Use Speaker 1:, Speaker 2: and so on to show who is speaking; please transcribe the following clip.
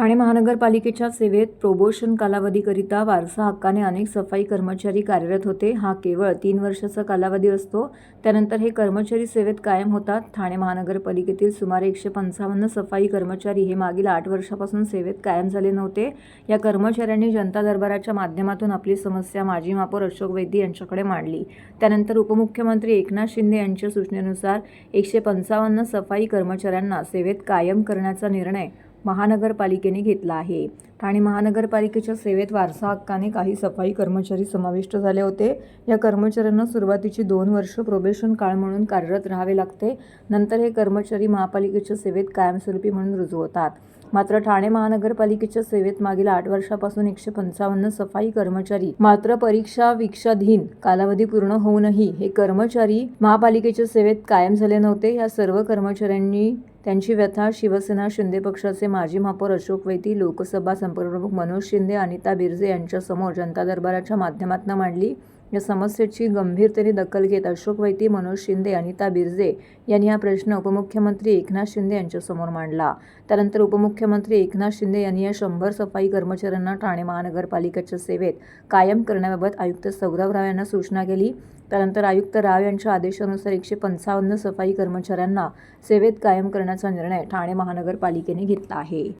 Speaker 1: ठाणे महानगरपालिकेच्या सेवेत प्रोबोशन कालावधीकरिता वारसा हक्काने अनेक सफाई कर्मचारी कार्यरत होते. हा केवळ तीन वर्षाचा कालावधी असतो. त्यानंतर हे कर्मचारी सेवेत कायम होतात. ठाणे महानगरपालिकेतील सुमारे एकशे पंचावन्न सफाई कर्मचारी हे मागील आठ वर्षापासून सेवेत कायम झाले नव्हते. या कर्मचाऱ्यांनी जनता दरबाराच्या माध्यमातून आपली समस्या माजी महापौर अशोक वैद्य यांच्याकडे मांडली. त्यानंतर उपमुख्यमंत्री एकनाथ शिंदे यांच्या सूचनेनुसार एकशे पंचावन्न सफाई कर्मचाऱ्यांना सेवेत कायम करण्याचा निर्णय महानगरपालिकेने घेतला आहे. ठाणे महानगरपालिकेच्या सेवेत वारसा हक्काने काही सफाई कर्मचारी समाविष्ट झाले होते. या कर्मचाऱ्यांना सुरुवातीची दोन वर्ष प्रोबेशन काळ म्हणून कार्यरत राहावे लागते. नंतर हे कर्मचारी महापालिकेच्या सेवेत कायमस्वरूपी म्हणून रुजू होतात. मात्र ठाणे महानगरपालिकेच्या सेवेत मागील आठ वर्षापासून एकशे पंचावन्न सफाई कर्मचारी मात्र परीक्षा विक्षाधीन कालावधी पूर्ण होऊनही हे कर्मचारी महापालिकेच्या सेवेत कायम झाले नव्हते. या सर्व कर्मचाऱ्यांनी त्यांची व्यथा शिवसेना शिंदे पक्षाचे माजी महापौर अशोक वैती लोकसभा संपर्कप्रमुख मनोज शिंदे अनिता बिर्जे यांच्यासमोर जनता दरबाराच्या माध्यमातून मांडली. या समस्येची गंभीरतेने दखल घेत अशोक वैती मनोज शिंदे अनिता बिर्जे यांनी हा प्रश्न उपमुख्यमंत्री एकनाथ शिंदे यांच्यासमोर मांडला. त्यानंतर उपमुख्यमंत्री एकनाथ शिंदे यांनी या शंभर सफाई कर्मचाऱ्यांना ठाणे महानगरपालिकेच्या सेवेत कायम करण्याबाबत आयुक्त सौरभ राव यांना सूचना केली. त्यानंतर आयुक्त राव यांच्या आदेशानुसार एकशे पंचावन्न सफाई कर्मचाऱ्यांना सेवेत कायम करण्याचा निर्णय ठाणे महानगरपालिकेने घेतला आहे.